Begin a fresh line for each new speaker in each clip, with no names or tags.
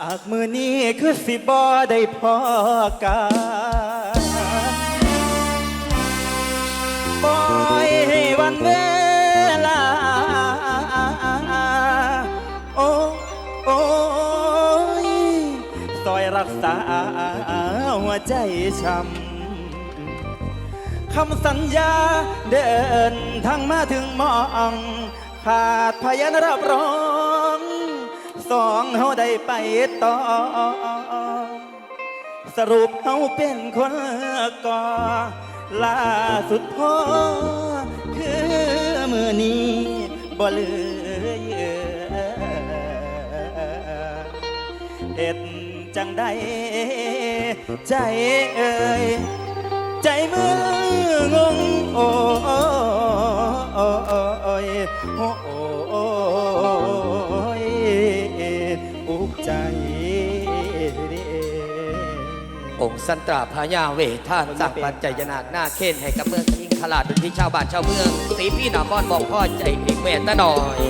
จากมือนี้คือสิบ่ได้พอกันปล่อยให้วันเวลา โอ้โอ้ยซอยรักษาหัวใจช้ำคำสัญญาเดินทางมาถึงมอง ขาดพยานรับรอง สองเฮาได้ไปต่อ สรุปเฮาเป็นคนก่อล่าสุดพ่อคือมือนี้บ่เหลือเยื่อเอ็ดจังได้ใจเอ่ยใจมืองงโอ้ยโอ้ ใจเด้
องค์สันตราพญาเวทท่านสร้างปัจจัยนาคหน้าเค้นให้กับเมืองอิงขลาดเป็นที่ชาวบ้านชาวเมืองสีพี่นครบอกพ่อใจอีกแม่ตะหน่อย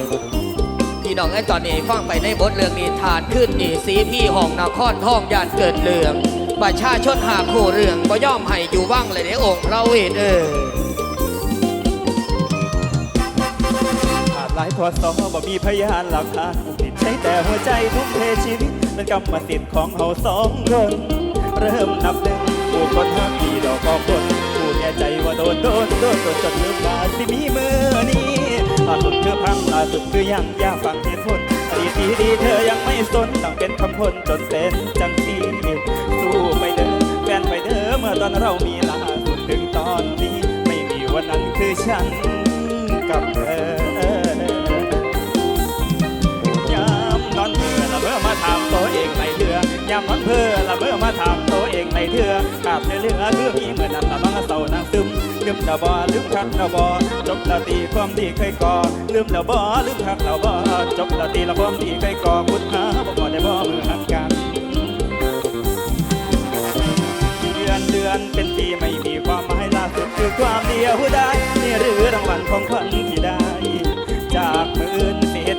พี่น้องไอ้ตอนนี้ฟังไปในบทเรื่องนี้ทานขึ้นนี่สีพี่ห้องนครท่องยานเกิดเรื่องประชาชนหาคู่เรื่องบ่ย่อมให้อยู่ว่างเลยเด้องค์พระเวทเออ
ขาดหลายพอสอบ่มีพยานหลักฐานติดใช้แต่หัวใจทุ่มเทชีวิตเป็นกรรมสิทธิ์ของเฮาสองคนเริ่มนับหนึ่งผู้คนห้ามดีดอกของคนผู้แก่ใจว่าโดนโดนโดนจนจนลืมว่าสิมีมือนี้ล่าสุดคือพังล่าสุดคือยังยากฟังเหตุผลดีดีดีเธอยังไม่สนต้องเป็นคำพลจนเป็นจังสีสู้ไปเด้อแฟนไปเด้อเมื่อตอนเรามีล่าสุดถึงตอนนี้ ไม่มีวันนั้นคือฉันกับเธอ ยามนอนเพื่อละเมื่อมาถามตัวเองในเถื่อขาดเหลือคือมีเหมือนั้นละบังเศร้านางซึมลืมละบ่ลืมคักละบ่จบละตีความดีเคยก่อลืมละบ่ลืมคักละบ่จบละตีละความดีเคยก่อพุทธาบ่บ่ได้บ่มือหักกันเดือนเดือนเป็นปีไม่มีความหมายล่าสุดคือความเดียวได้นี่หรือรางวัลของขวัญที่ได้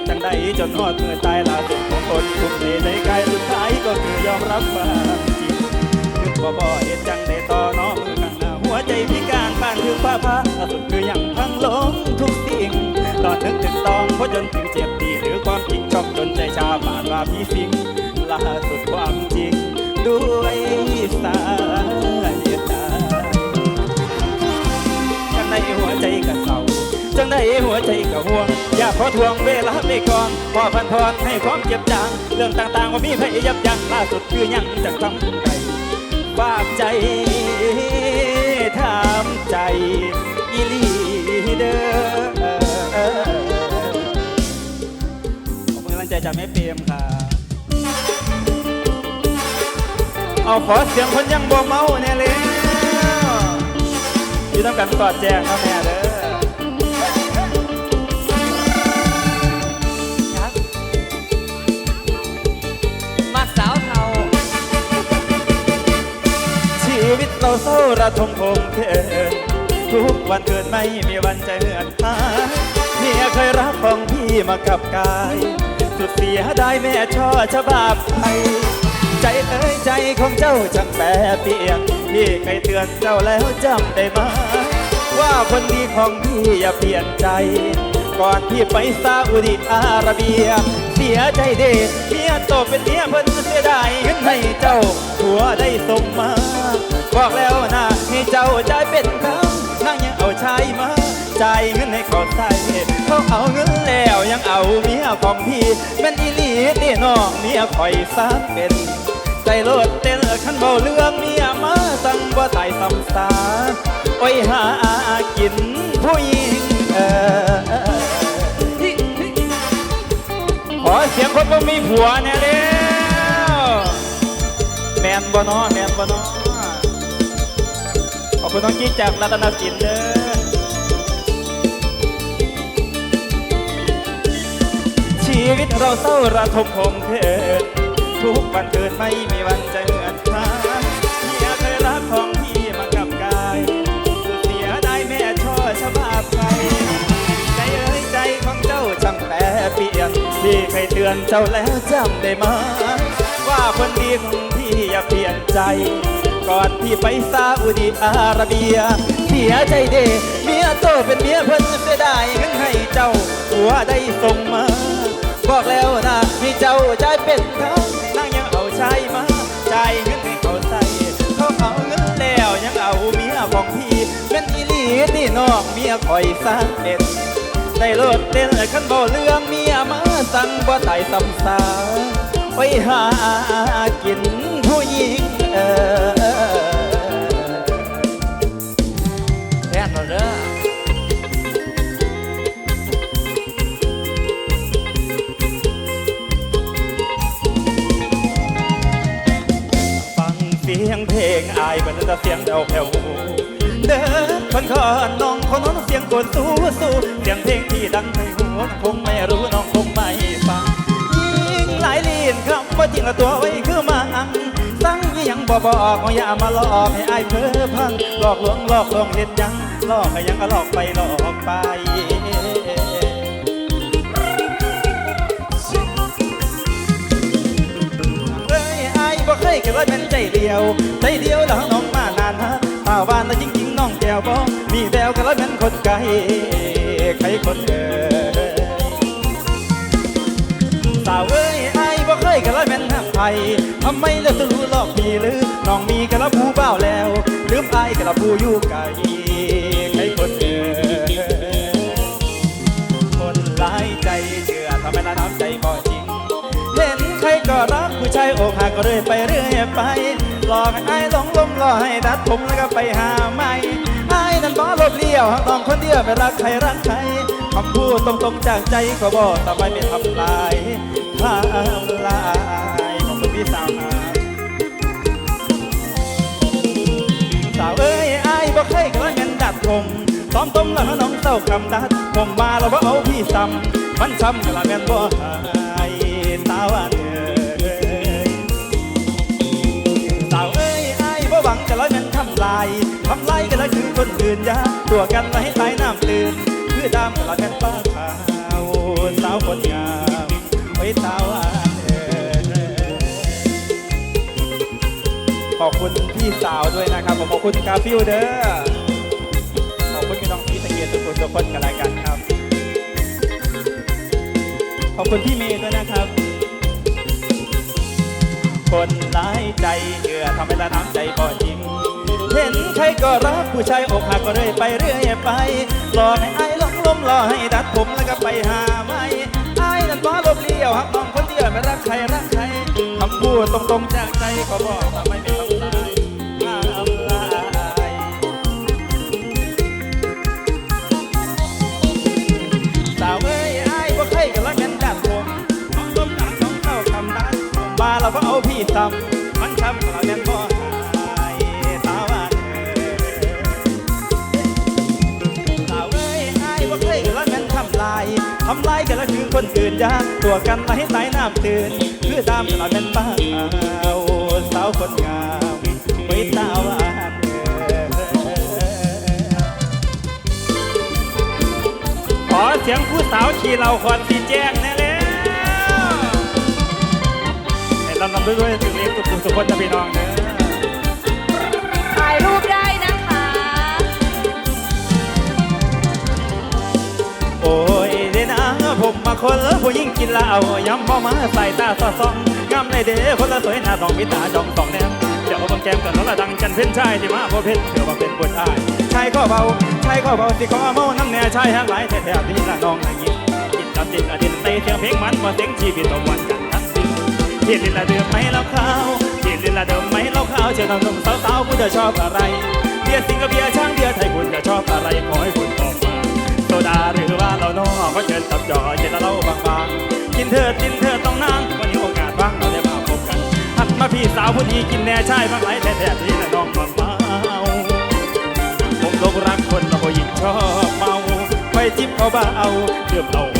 จังใดจนหอดมือตายล่าสุดของคนทุ่มเทใจกายสุดท้ายก็คือยอมรับความจริงคือบ่บ่เห็นจังได้ต่อน้องมือข้างหน้าหัวใจพิการบ้านคือฟ้าพาล่าสุดคือยังพังลงทุกสิ่งตอนนึกถึงตองเพราะจนถึงเจ็บดีหรือความจริงชอกจนใจชาบานว่าพี่สิงล่าสุดความจริงด้วยสายตาจังในหัวใจกะเศร้า จังในหัวใจกะห่วง อยากขอทวงเวลาไปก่อนพอพันพรให้ความเจ็บจาง เรื่องต่างๆว่ามีพยยับยั้งล่าสุดคือยังจะทำใจฝากใจถามใจอีลีเด้อขอบคุณกำลังใจจากแม่เปรมครับเอาขอเสียงคนยังบ่เมาแน่เลยที่ต้องการสอดแจ้งนะแม่เด้อ
เรา
เศร้าระทมคงเพนทุกวันเกิดไม่มีวันใจเหือนหายเมียเคยรักของพี่มากับกาย สุดเสียดายแม่ช่อฉบับไทยใจเอ้ยใจของเจ้าจังแปรเปลี่ยนพี่เคยเตือนเจ้าแล้วจำได้ไหมว่าคนดีของพี่อย่าเปลี่ยนใจ ก่อนที่ไปซาอุดิอาระเบีย เสียใจเด้เมียโตเป็นเมียเพิ่นเสียดายเงินให้เจ้าผัวได้ส่งมา บอกแล้วนะให้เจ้าใจเป็นคำนั่งยังเอาชายมาจ่ายเงินให้เขาใส่เขาเอาเงินแล้วยังเอาเมียของพี่แม่นอีหลีนี่น้องเมียคอยสามเป็นใจโลดเต้นขันเบาเรื่องเมียมาสั่งว่าตายซ้ำสาโอ้ยหากินผู้หญิงเออขอเสียงคนบ่มีผัวแน่เด้วแมนบ่นอแมนบ่นอ อบคุณน้องกิ๊กจากรัตนสินเด้อชีวิตเราเศร้าระทมคงเพนทุกวันเกิดไม่มีวันจะเหมือนพาเมียเคยรักของพี่มากับกาย เสียดายแม่ช่อฉบับไทยใจเอ้ยใจของเจ้าช่างแปรเปลี่ยนพี่เคยเตือนเจ้าแล้วจำได้ไหมคนดีของพี่อย่าเปลี่ยนใจ ก่อนที่ไปซาอุดิอาระเบีย เสียใจเดเมียโตเป็นเมียเพิ่นเสียดายเงินให้เจ้าหัวได้ส่งมา บอกแล้วนะให้เจ้าใจเป็นทางนางยังเอาชายมาใจเงินให้เขาใส่เขาเอาเงินแล้วยังเอาเมียของพี่เป็นอีหลีนี่นองเมียคอยสร้างเป็นได้โลดเต้นขันบ่เรื่องเมียมาสั่งบ่ตายซ้ำซาไปหากินผู้หญิงเออ
แต่
เสียงเดาแผ่วเด้อคนขอน้องคนน้องเสียงกวนสู้สู้เสียงเพลงที่ดังในหูคงไม่รู้น้องคงไม่ฟังยิ่งหลายลีนคำว่าจริงละตัวไว้คือมาอังสั่งยี่ยังบ่บอกอาอย่ามาหลอกให้อายเพ้อพังหลอกลวงหลอกลวงเห็นยังหลอกให้ยังก็หลอกไปหลอกไปเอ้ยอายบ่เคยก็บไว้เป็นใจเดียว คนไกลใครคนเอ่ยสาวเอ้ยไอายบ่เคยก็บไว้เป็นหักไผทำไมแล้วจะรู้หลอกพี่หรือน้องมีกันแล้วผู้เบ้าแล้วลืมอายกันแล้วผู้อยู่ไกลใครคนเอ่ยคนหลายใจเชื่อทำไมละน้ำใจบ่จริงเห็นใครก็รักผู้ชายอกหักก็เรื่อยไปเรื่อยไปหลอกไอ้หลงลมรอให้ดัดผมแล้วก็ไปหาใหม่ ไอ้นั่นบ่ลบเลี้ยวหากน้องคนเดียวไม่รักใครรักใครคำพูดตรงๆจากใจก็บอกทำไมไม่ทำลายทำลายของคุณพี่สาวครับสาวเอ้ยไอายบ่เคยกระเงินดัดผมซ้อมต้มแล้วน้องเต้าคำดัดผมมาแล้วว่าเอาพี่ซ้ำมันช้ำกระเงินบ่หายสาวอันเอ้ยสาวเอ้ยไอายบ่หวังกระเงินทำลายทำลาย กันแล้วคือคนอื่นยาตัวกันแล้วให้ตายน้ำตื่นคือดำกระเงินป้าขาวสาวคนงามไว้สาวอันเอขอบคุณพี่สาวด้วยนะครับผมขอบคุณกาฟิวเดอร์ขอบคุณพี่น้องพี่ตะเกียรติทุกคนทุกคนกันรายกันครับ ขอบคุณพี่เมย์ด้วยนะครับ คนร้ายใจเชื่อทำให้ละน้ำใจบ่จริง เห็นใครก็รักผู้ชายอกหักก็เรื่อยไปเรื่อยไปหลอกให้ไอ้หลงลมหลอกให้ดัดผมแล้วก็ไปหาไม่ไอ้นั่นบ้าลบเลี้ยวหักน้องคนเดียวไม่รักใครรักใครคำพูดตรงๆจากใจก็บอกทำไมไม่ทำลายทำลายสาวเอ้ยไอ้บ่เคยกันละกันดัดผมน้องต้มดักน้องเข้าคำนั้นมาแล้วก็เอาพี่ซ้ำมันช้ำ ทำลายกันแล้วคือคนอื่นยากตัวกันมาให้ตายน้ำตื่นคือตามกันแล้วเป็นบ้าสาวคนงามไว้สาวอันขอเสียงผู้สาวขี่เราคอนสีแจ้งแน่แล้วให้ลำลำด้วยถึงเลี้ยงตุกสุขคนนะพี่น้องเด้อ
ถ่ายรูปได้ ค
นละผู้หญิงกินเหล้าย้ำพอมาใส่ตาสอดส่องงามในเด้คนละสวยหน้าต้องมีตาจองสองแนมเดี๋ยวบางแกมกันแล้วละดังกันเพ่นชายที่มาพอเพ่นเถื่อว่าเป็นบทอายชายก็เบาชายก็เบาสิขอเมาน้ำแน่ชายแห้งหลายแท้ๆที่ละน้องนางยิ้มกินกับจิตอดินในเสียงเพลงมันมาเสียงชีวิตตะวันกันทั้งสิ้นที่ลิละเดิมไหมเล่าข้าวที่ลิละเดิมไหมเล่าข้าวเชิญน้องสาวๆผู้จะชอบอะไรเบียร์สิงกับเบียร์ช่างเบียร์ไทยคุณจะชอบอะไรขอให้คุณบอก ดาหรือว่าเรานอกก็เชิญตับจอเจนแล้วเราบางๆกินเถิดกินเถิดต้องนั่งวันนี้โอกาสว่างเราได้มาพบกันหักมาพี่สาวผู้ดีกินแน่ใช่บ้างไหลแท้แที่ละน้องบางเมาผมหลงรักคนเราผู้หญิงชอบเมาไปจิบเอาบ้าเอาเรื่องเรา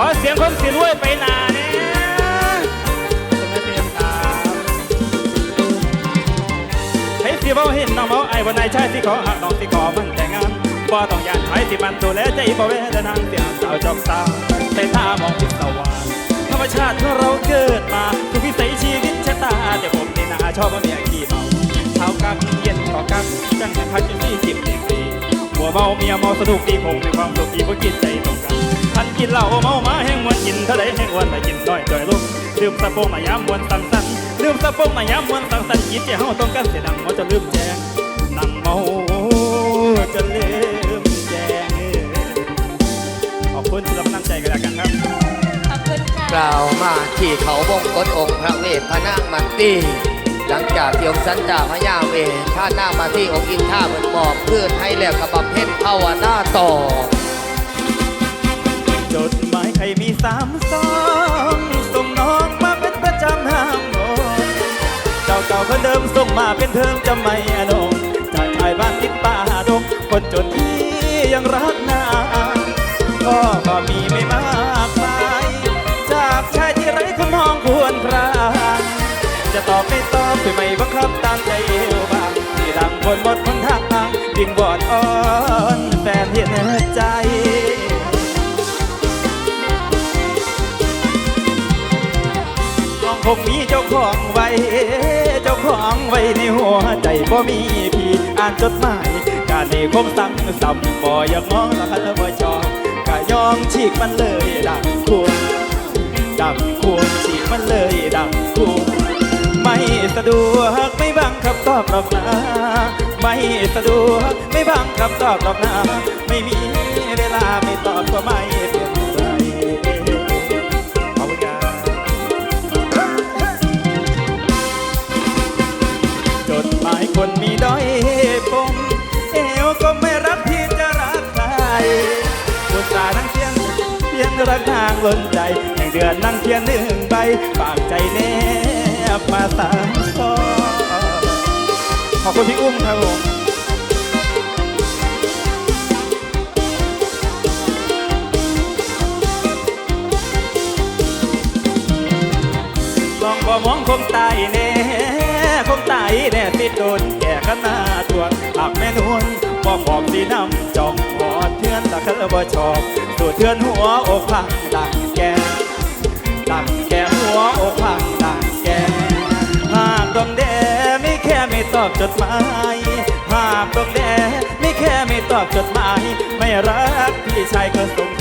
อเสียงคนสิรวยไปหนาเนี่ยคนไม่เสียมถาให้สิเบาเห็นน้องเมาไอ้วันไหนชายสิขอหักน้องสิขอมันแต่งงานบ่ต้องยานใครสิมันดูแลใจบ่เวทนางเสียงสาวจอมสาวใส่ท่ามองพิศวาสธรรมชาติเมื่เราเกิดมาทุกวิสัยชีวิตชะตาแต่ผมนี่นาชอบว่าเมียขี้เมาเช้ากักเย็นขอกักจังจะพักจนสี่สิบสี่ปี เมาเมียเมาสนุกดีคงมีความสุขดีเพราะกินใจตรงกันทันกินเหล้าเมามาแห้งมวนกินเท่าไรแห้งวันแต่กินน้อยจอยลุกลืมสะโพกมายามวนสังสันลืมสะโพกมายามวนสังสันกินเจ้าต้องการเสียดังเมาจะลืมแจงนั่งเมาจะลืมแจงขอบคุณที่รับน้ำใจกันแล้วกันครับ
ขอบคุณค่ะ
กล่าวมาที่เขาบงกฎองค์พระเวทพระนางมันตี หลังจากเที่องสันจาพระยาเวทท่านามาที่องค์อินท่าเหมือนหมอบเพื่อนให้แล้วกระบำเพ็ญภาวนาต่อ
จดหมายใครมีสามสองส่งน้องมาเป็นประจำห้ามโอนเจ้าเก่าคนเดิมส่งมาเป็นเพิ่มจำไม่อนงจากชายบ้านติดป่าดงคนจนที่ บังคับตามใจเอวบางที่ดังบนหมดคนทางดิ่งบอดอ่อนแฟนเห็นใจน้องคงมีเจ้าของไว้ เจ้าของไว้ในหัวใจบ่มีพี่อ่านจดหมายการนี้คงสั่งสัมบ่อยากมองละคันบ่ชอบกะยอมฉีกมันเลยดังควรดังควรฉีกมันเลยดังควร ไม่สะดวกไม่บังคับตอบหรอกนะไม่สะดวกไม่บังคับตอบหรอกนะไม่มีเวลาไม่ตอบก็ไม่เป็นไรขอบคุณครับจดหมายคนมีด้อยปมเอวก็ไม่รักที่จะรักใครบุตานั่งเทียนเทียนรักทางล้นใจแห่งเดือนนั่งเทียนหนึ่งใบฝากใจแน บมาสามคอขอบคุณพี่อุ้มครับผมลองบ่มองคงตายแน่คงตายแน่สิดโดนแก่ขนาดทวหากแม่นวลบ่บอกสีน้ำจองหอดเทือนตะเคอบ่ชอบสูดเทือนหัวอกพังดังแกดังแกหัวอกพังดัง ดวงแดไม่แค่ไม่ตอบจดหมายหาพดวงแดไม่แค่ไม่ตอบจดหมาย ไม่รักพี่ชายก็สง